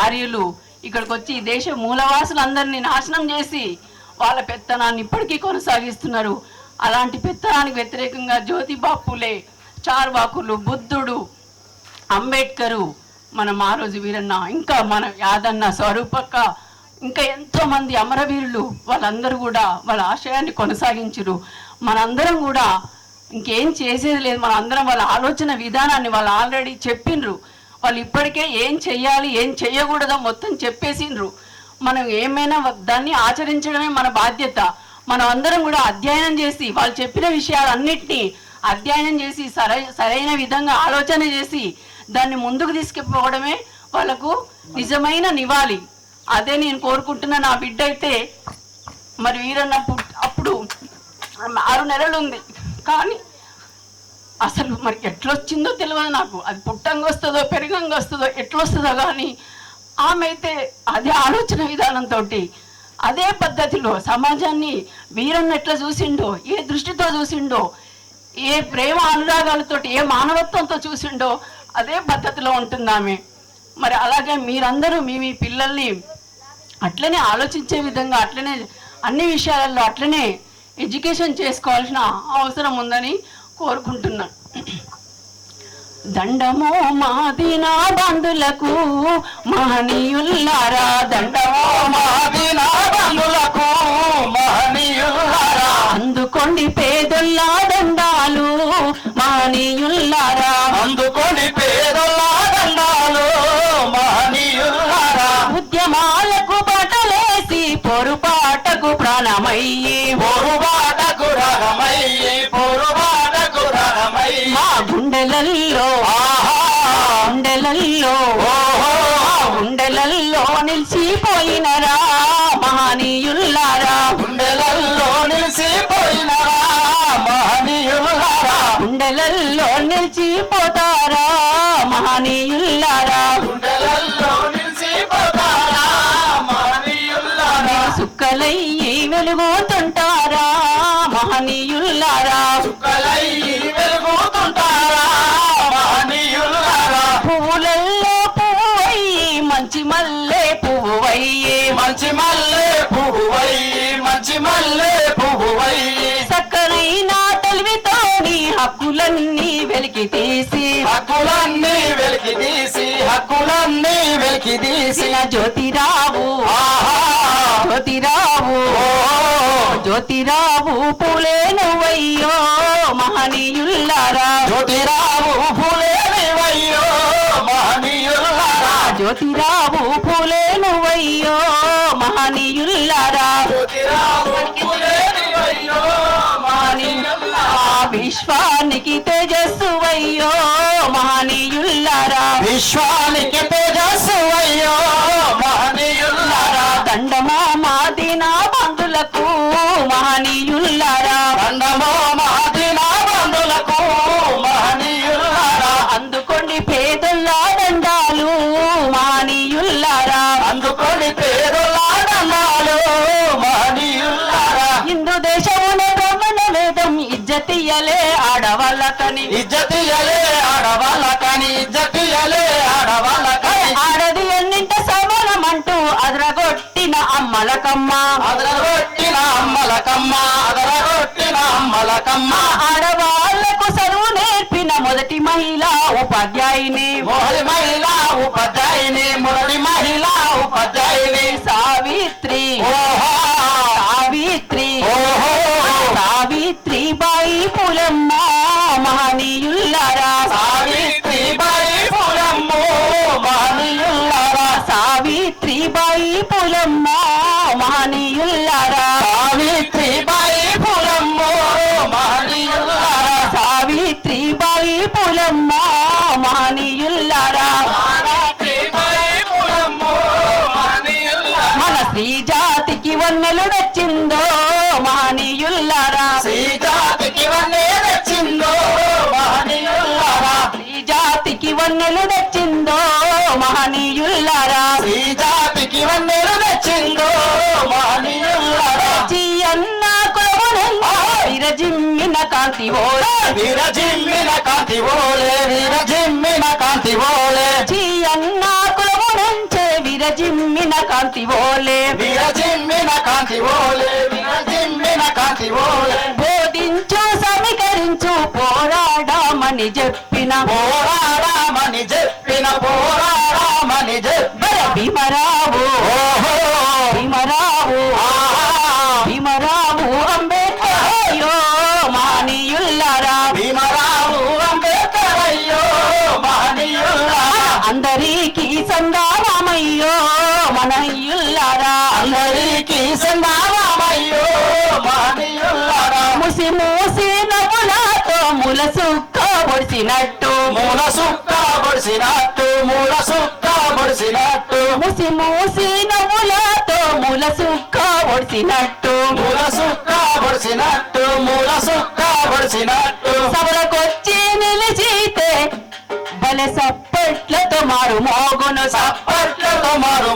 ఆర్యులు ఇక్కడికి వచ్చి ఈ దేశ మూలవాసులందరినీ నాశనం చేసి వాళ్ళ పెత్తనాన్ని ఇప్పటికీ కొనసాగిస్తున్నారు. అలాంటి పెత్తనానికి వ్యతిరేకంగా జ్యోతిబా పూలే చార్వాకులు బుద్ధుడు అంబేద్కరు మన మారోజు వీరన్న ఇంకా మన యాదన్న స్వరూపక్క ఇంకా ఎంతోమంది అమరవీరులు వాళ్ళందరూ కూడా వాళ్ళ ఆశయాన్ని కొనసాగించరు. మనందరం కూడా ఇంకేం చేసేది లేదు. మన అందరం వాళ్ళ ఆలోచన విధానాన్ని వాళ్ళు ఆల్రెడీ చెప్పిండ్రు వాళ్ళు ఇప్పటికే ఏం చెయ్యాలి ఏం చెయ్యకూడదో మొత్తం చెప్పేసిండ్రు. మనం ఏమైనా దాన్ని ఆచరించడమే మన బాధ్యత. మనం అందరం కూడా అధ్యయనం చేసి వాళ్ళు చెప్పిన విషయాలన్నిటినీ అధ్యయనం చేసి సరై సరైన విధంగా ఆలోచన చేసి దాన్ని ముందుకు తీసుకుపోవడమే వాళ్ళకు నిజమైన నివాళి. అదే నేను కోరుకుంటున్న నా బిడ్డ అయితే మరి వీరన్న అప్పుడు ఆరు నెలలు ఉంది కానీ అసలు మరి ఎట్లొచ్చిందో తెలియదు నాకు. అది పుట్టంగా వస్తుందో పెరిగంగా వస్తుందో ఎట్లొస్తుందో కానీ ఆమె అయితే అదే ఆలోచన విధానంతో అదే పద్ధతిలో సమాజాన్ని వీరన్న ఎట్లా చూసిండో ఏ దృష్టితో చూసిండో ఏ ప్రేమ అనురాగాలతో ఏ మానవత్వంతో చూసిండో అదే పద్ధతిలో ఉంటుంది ఆమె మరి అలాగే మీరందరూ మీ మీ పిల్లల్ని అట్లనే ఆలోచించే విధంగా అట్లనే అన్ని విషయాలలో అట్లనే ఎడ్యుకేషన్ చేసుకోవాల్సిన అవసరం ఉందని కోరుకుంటున్నా. దండము మాది నా బంధులకు మహనీయుల్లారా దండము మాది నా బంధులకు మహనీయుల్లారా. అందుకోండి పేదొల్లా దండాలు మహనీయుల్లారా. అందుకోండి పేదల గుండెలల్లో ఆహా! గుండెలల్లో గుండెలల్లో నిలిచిపోయినరా మహనీయుల్లారా గుండెలల్లో నిలిసిపోయినరా మహనీయులారా. గుండెలల్లో నిలిచిపోతారా మహనీయుల్లారా గుండెలల్లో నిలిసిపోతారా మహనీయులారా. సుక్కలయ్యి వెలుగుతుంటారా మహనీయుల్లారా చుక్కలయ్యి హక్కులన్నీ వెలికి తీసి హక్కులన్నీ వెలికి తీసి హక్కులన్నీ వెలికి తీసి. జ్యోతిరావు. జ్యోతిరావు. జ్యోతిరావు పూలే నువ్వయ్యో మహనీయుల్లారా. జ్యోతిరావు ఫులేనివయ్యో మహనీయులారా జ్యోతిరావు పూలే నువ్వయ్యో మహనీయుల్లారా. జ్యోతిరావు ఫులేనివయ్యో మహనీయులారా ఆ విశ్వానికి తేజస్సు అయ్యో మహనీయుల్లారా విశ్వానికి ఇజ్జతియలే ఆడవాళ్ళకని. ఇజ్జతియలే ఆడవాళ్ళకని ఇజ్జతియలే ఆడవాళ్ళకని. ఆడది ఎన్నింట సమానమంటూ అదరగొట్టిన అమ్మలకమ్మ. అదరగొట్టిన అమ్మలకమ్మ అదరగొట్టిన అమ్మలకమ్మ. ఆడవాళ్ళకు చదువు నేర్పిన మొదటి మహిళ ఉపాధ్యాయుని. మొదటి మహిళా సావిత్రి బాయి పులమ్మ మహనీయుల్లారా సావిత్రిబాయి పులమ్ము మహనీయుల్లారా సావిత్రిబాయి పులమ్ము మహనీయులారా. మన స్త్రీ జాతికి వన్నెలు నచ్చిందో మహనీయుల్లారా శ్రీజాతికి వన్నే తెచ్చిందో మహనీయులారా. స్త్రీ జాతికి వన్నెలు నచ్చిందో మహనీయుల్లారా శ్రీజాతికి కాంతి ఓడే విరజిమ్మిన కాంతి ఓలే విరజిమ్మిన కాంతి ఓలే. చీ అన్న కొలవనంచే విరజిమ్మిన కాంతి ఓలే. విరజిమ్మిన కాంతి ఓలే విరజిమ్మిన కాంతి ఓలే. బోధించు సమీకరించు పోరాడమని చెప్పిన. పోరాడమని అందరికీ సందామయ్యో ముసి మూసి నవ్వులతో ములసుక్క పొడిచినట్టు మూల సుక్క పొడిసినట్టు మూల సుక్క పొడిసినట్టు ముసి మూసి నవ్వులతో ములసుక్క పొడిచినట్టు మూల సుక్క పొడిసినట్టు మూల సుక్క పొడిసినట్టు సభలకొచ్చి నిలిచితే బలె సప్పట్లతో మారు మోగును సప్పట్లతో మారు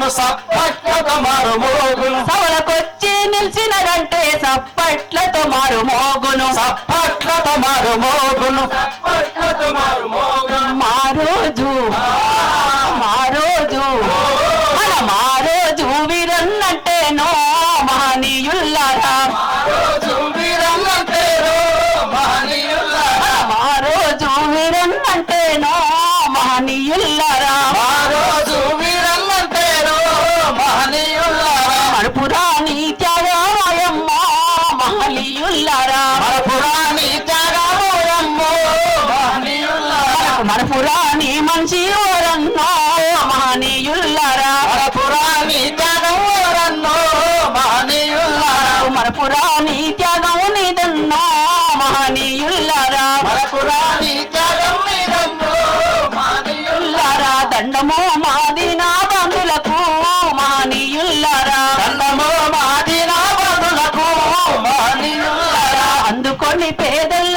మోగును సప్పట్లతో మారు మోగును నిలిచినదంటే సప్పట్లతో మారు మోగును సప్పట్లతో మారు మోగును సప్పట్లతో మారు మోగును మా రోజు మా రోజు మన మా రోజు వీరన్నంటేనో మహనీయుల్లారా రోజు మణపురాణి మనిషి ఓరన్నో మహనీయుల్లారా. మన పురాణి త్యాగమోరన్నో మహనీయుల్లారా. మణపురాణి త్యాగం నీదన్నో మహనీయుల్లారా. మన పురాణి త్యాగం మీదన్నో మహనీయుల్లారా. దండము మాది నా బంధులకు మహనీయుల్లారా. దండమో మాదిన బంధులకు మహనీయుల్లారా. అందుకొని పేదల్ల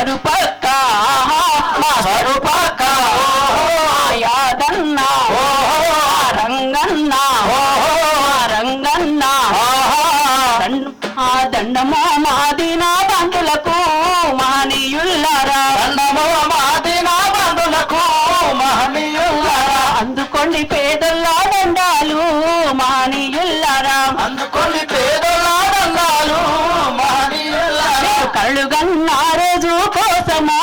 మా స్వరూపక్క మా స్వరూపక్క యాదన్న రంగన్న రంగన్న దండము మాది నా బంధులకు మహనీయుల్లారా దండమో మాదిన బంధులకు మహనీయుల్లారా అందుకోండి పేదల్ల దండాలు మహనీయుల్లారా అందుకొని పేదల దండాలు మహనీయుల్లారా కళ్ళుగన్న రోజు కోసమా?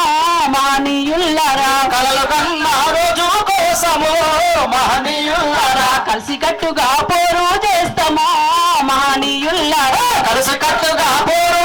మానీయుల్లరా కలలు కన్నా రోజు కోసమో? మహనీయుల్లరా కలిసి కట్టుగా పోరు చేస్తామా? మహనీయుల్లారా కలిసి కట్టుగా పోరు